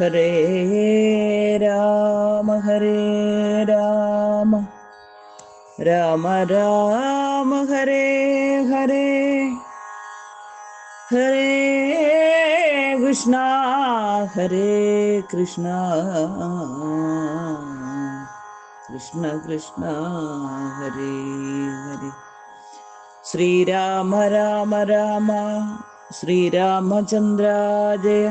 ഹരേ രാമ ഹരേ രാമ. രാമ രാമ ഹരേ ഹരേ. ഹരേ കൃഷ്ണ ഹരേ കൃഷ്ണ. കൃഷ്ണ കൃഷ്ണ ഹരേ ഹരേ. ശ്രീരാമ രാമ രാമ. ശ്രീരാമചന്ദ്ര ജയ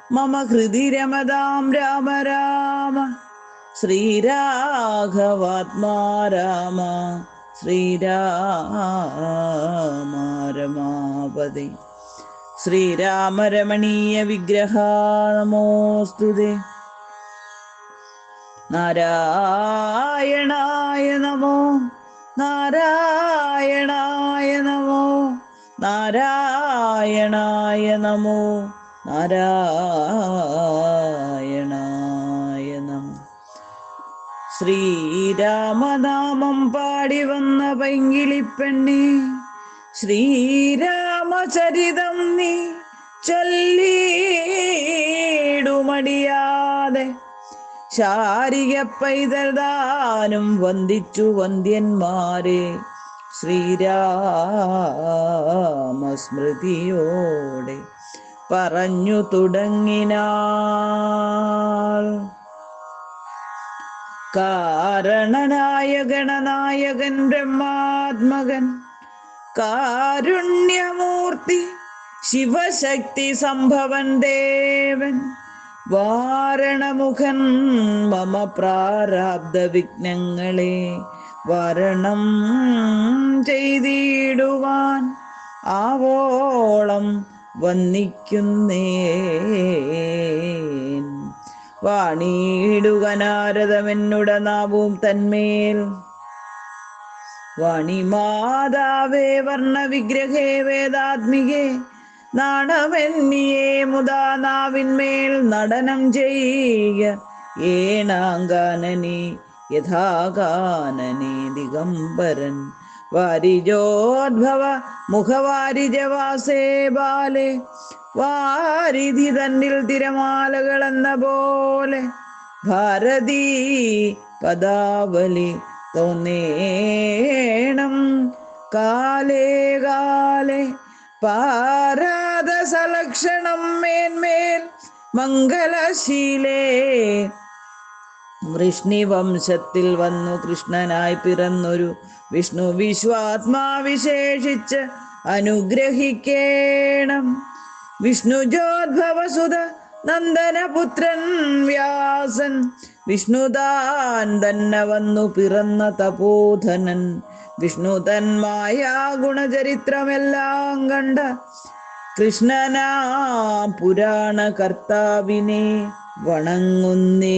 മമ ഹൃദി രമതാം രാമ രാമ. ശ്രീരാഘവാത്മാ രാമ ശ്രീരാമ രമാപതി ശ്രീരാമ രമണീയ വിഗ്രഹ നമോസ്തുതേ. നാരായണായ നമോ. നാരായണായ നമോ. നാരായണായ നമോ. നാരായണായ നമോ ശ്രീരാമനാമം പാടി വന്ന പൈങ്കിളിപ്പെണ്ണി ശ്രീരാമചരിതം നീ ചൊല്ലിടുമടിയാതെ ശാരിക പൈതൽദാനും വന്ദിച്ചു വന്ദ്യന്മാരെ ശ്രീരാമസ്മൃതിയോടെ. പറഞ്ഞു തുടങ്ങിനാൾ കാരണനായ ഗണനായകൻ ബ്രഹ്മാത്മകൻ കാരുണ്യമൂർത്തി ശിവശക്തി സംഭവൻ ദേവൻ വാരണമുഖൻ മമ പ്രാരാബ്ദ വിഘ്നങ്ങളെ വരണം ചെയ്തിടുവാൻ ആവോളം വന്നിക്കുന്നേ വാണിയിടുക നാരദമെന്നുട നാവും തന്മേൽ. വാണി മാതാവേ വർണ വിഗ്രഹേ വേദാത്മികേ നാണമെന്നിയേ മുതാ നാവിന്മേൽ നടനം ചെയ്യുക ഏണാങ്കാനനി യഥാകാനനി ദിഗംബരൻ. വാരിജോദ്ഭവ മുഖവാരിജവാസേ ബാലെ വാരിധി തന്നിൽ തിരമാലകൾ എന്ന പോലെ ഭാരതീ പദാവലി തോന്നേണം. കാലേ കാലേ പാരാദസലക്ഷണം സലക്ഷണം മേന്മേൽ മംഗലശീലേ വൃഷ്ണിവംശത്തിൽ വന്നു കൃഷ്ണനായി പിറന്നൊരു വിഷ്ണു വിശ്വാത്മാവിശേഷിച്ച് അനുഗ്രഹിക്കേണം. വിഷ്ണുജോദ്ഭവസുത നന്ദനപുത്രൻ വ്യാസൻ. വിഷ്ണുതാൻ തന്നെ വന്നു പിറന്ന തപോധനൻ. വിഷ്ണു തന്മായ ഗുണചരിത്രമെല്ലാം കണ്ട കൃഷ്ണനാ പുരാണ കർത്താവിനെ വണങ്ങുന്നേ.